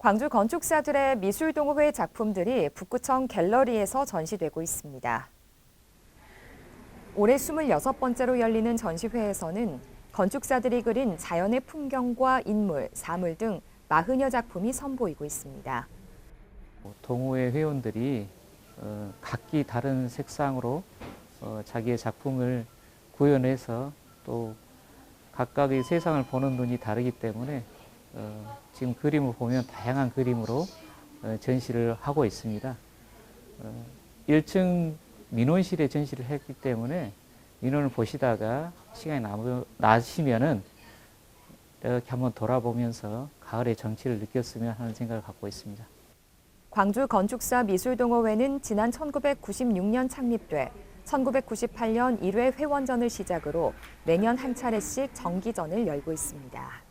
광주 건축사들의 미술동호회 작품들이 북구청 갤러리에서 전시되고 있습니다. 올해 26번째로 열리는 전시회에서는 건축사들이 그린 자연의 풍경과 인물, 사물 등 40여 작품이 선보이고 있습니다. 동호회 회원들이 어, 각기 다른 색상으로 어, 자기의 작품을 구현해서 또 각각의 세상을 보는 눈이 다르기 때문에 어, 지금 그림을 보면 다양한 그림으로 어, 전시를 하고 있습니다. 어, 1층 민원실에 전시를 했기 때문에 민원을 보시다가 시간이 남- 나시면은 이렇게 한번 돌아보면서 가을의 정취를 느꼈으면 하는 생각을 갖고 있습니다. 광주 건축사 미술동호회는 지난 1996년 창립돼 1998년 1회 회원전을 시작으로 매년 한 차례씩 정기전을 열고 있습니다.